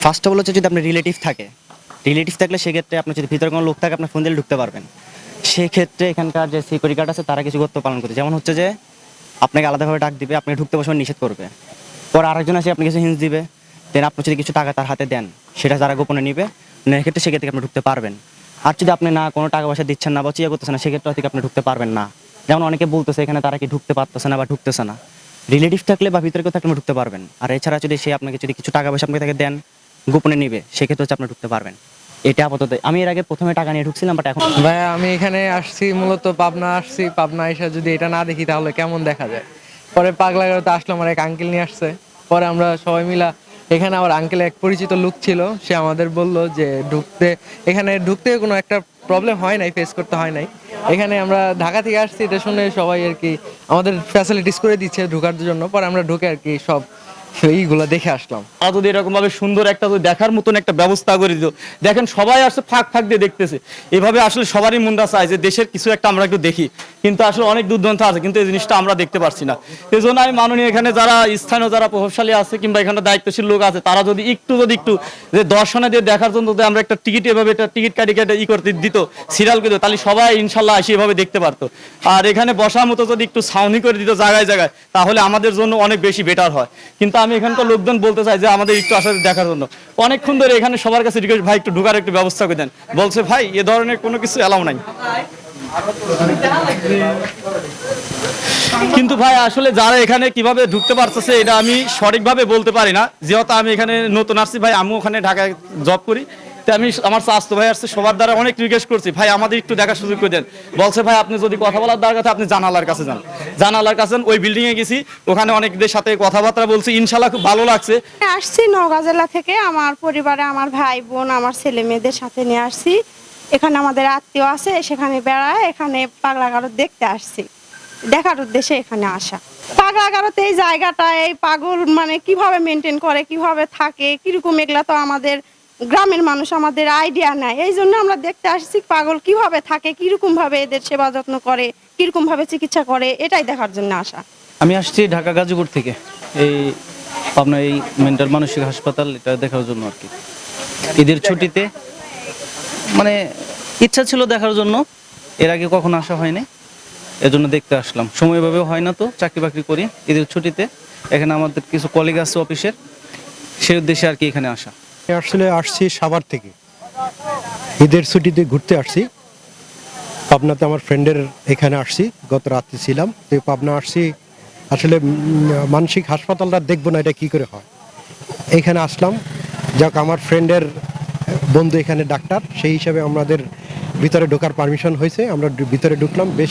First of all হচ্ছে যদি আপনার রিলেটিভ থাকে রিলেটিভ থাকলে সেক্ষেত্রে আপনার যদি ভিতরে কোনো লোক থাকে, আপনার ফোন দিলে ঢুকতে পারবেন। সেক্ষেত্রে এখানকার যে সিকিউরিটি গার্ড আছে, তারা কিছু গুরুত্ব পালন করছে। যেমন হচ্ছে যে, আপনাকে আলাদাভাবে ডাক দিবে, আপনি ঢুকতে বসে নিষেধ করবে। পর আরেকজন আসে, আপনি কিছু হিন্স দিবে। দেন আপনি যদি কিছু টাকা তার হাতে দেন, সেটা তারা গোপনে নিবে। সেক্ষেত্রে সেক্ষেত্রে আপনি ঢুকতে পারবেন। আর যদি আপনি না, কোনো টাকা পয়সা দিচ্ছেন না বা চিয়া করতেছেন না, সেক্ষেত্রে থেকে আপনি ঢুকতে পারবেন না। যেমন অনেকে বলতেছে, এখানে তারা কি ঢুকতে পারতেছে না বা ঢুকতেছে না? রিলেটিভ থাকলে বা ভিতরে কেউ থাকলে ঢুকতে পারবেন। আর এছাড়া যদি সে আপনাকে যদি কিছু টাকা পয়সা আপনাকে তাকে দেন গোপনে নিবে, সেক্ষেত্রে হচ্ছে আপনি ঢুকতে পারবেন। এটা আপাতত, আমি এর আগে প্রথমে টাকা নিয়ে ঢুকছিলাম বাট এখন ভাই, আমি এখানে আসছি, মূলত পাবনা আসছি, পাবনা এসে যদি এটা না দেখি, তাহলে কেমন দেখা যায়? পরে পাগলাগারোতে আসলো আমার এক আঙ্কেল নিয়ে আসছে। পরে আমরা সবাই মিলা, এখানে আমার আঙ্কেল এক পরিচিত লোক ছিল, সে আমাদের বলল যে ঢুকতে, এখানে ঢুকতে কোনো একটা প্রবলেম হয় নাই ফেস করতে হয় নাই। এখানে আমরা ঢাকা থেকে আসছি, এটা শুনে সবাই আর কি আমাদের ফ্যাসিলিটিস করে দিচ্ছে ঢোকার জন্য। পরে আমরা ঢুকে আর কি সব দেখে আসলাম। যদি এরকম ভাবে সুন্দর একটা দেখার মতন একটা ব্যবস্থা করে দেখেন সবাই আসলে ফাঁক ফাঁক দিয়ে দেখতেছে। এভাবে আসলে সবারই মনটা চায় যে দেশের কিছু একটা আমরা একটু দেখি। কিন্তু আসলে অনেক দুর্দান্ত আছে, কিন্তু এই জিনিসটা আমরা দেখতে পারছি না। এই জন্য আমি মাননীয় এখানে যারা স্থানীয় যারা প্রভাবশালী আছে কিংবা এখানে দায়িত্বশীল লোক আছে, তারা যদি একটু যদি একটু যে দর্শনে দিয়ে দেখার জন্য যদি আমরা একটা টিকিট এভাবে একটা টিকিট কাটি কেটে ই করতে দিত, সিরিয়াল করে তাহলে সবাই ইনশাল্লাহ এসে এভাবে দেখতে পারতো। আর এখানে বসার মতো যদি একটু ছাউনি করে দিত জায়গায় জায়গায়, তাহলে আমাদের জন্য অনেক বেশি বেটার হয়। কিন্তু আমি এখানকার লোকজন বলতে চাই যে আমাদের একটু আসলে দেখার জন্য। অনেকক্ষণ ধরে এখানে সবার কাছে রিকোয়েস্ট ভাই একটু ঢুকার একটু ব্যবস্থা করে দেন। বলছে, ভাই, এ ধরনের কোনো কিছু অ্যালাউ নাই। কিন্তু ভাই, আসলে যারা এখানে কীভাবে ঢুকতে পারতেছে, এটা আমি সঠিকভাবে বলতে পারি না। যেহেতু আমি এখানে নতুন আসছি, ভাই আমি ওখানে ঢাকায় জব করি। তো আমি আমার স্বাস্থ্য ভাই আসছে, সবার দ্বারা অনেক রিকোয়েস্ট করছি। ভাই, আমাদের একটু দেখার সুযোগ করে দেন। বলছে, ভাই, আপনি যদি কথা বলার দরকার আপনি জানালার কাছে যান। জানালার কাছে ওই বিল্ডিং এ গেছি। ওখানে অনেকদের সাথে কথাবার্তা বলছি। ইনশাল্লাহ খুব ভালো লাগছে। আসছি নওগাঁ জেলা থেকে। আমার পরিবারে আমার ভাই বোন, আমার ছেলে মেয়েদের সাথে নিয়ে আসছি। এখানে আমাদের আত্মীয় আছে, সেখানে বেড়ায়, এখানে পাগলাগারো দেখতে আসছি। দেখার উদ্দেশ্যে এখানে আসা। পাগলাগারোতে এই জায়গাটা, এই পাগল মানে কীভাবে মেনটেন করে, কীভাবে থাকে, কীরকম এগুলা তো আমাদের গ্রামের মানুষ আমাদের আইডিয়া নাই এই জন্য আমরা দেখতে আসছি পাগল কীভাবে থাকে কীরকম ভাবে এদের সেবা যত্ন করে কীরকম ভাবে চিকিৎসা করে, এটাই দেখার জন্য আসা। আমি আসছি ঢাকা গাজীপুর থেকে। এই আপনার এই মেন্টাল মানসিক হাসপাতাল, এটা দেখার জন্য আর কি। ঈদের ছুটিতে মানে ইচ্ছা ছিল দেখার জন্য। এর আগে কখনো আসা হয়নি। এজন্য দেখতে আসলাম। সময়ভাবে হয় না তো, চাকরি বাকরি করি, ঈদের ছুটিতে। এখানে আমাদের কিছু কলিগ আছে অফিসের। সেই উদ্দেশ্যে আর কি এখানে আসা। আসলে আসছি সাভার থেকে। ঈদের ছুটিতে ঘুরতে আসছি। পাবনাতে আমার ফ্রেন্ডের এখানে আসছি, গত রাত্রে ছিলাম। তো পাবনা আসছি। আসলে মানসিক হাসপাতালটা দেখব না এটা কি করে হয়। এখানে আসলাম। যাক, আমার ফ্রেন্ডের বন্ধু এখানে ডাক্তার সেই হিসাবে আমাদের ভিতরে ঢোকার পারমিশন হয়েছে। আমরা ভিতরে ঢুকলাম বেশ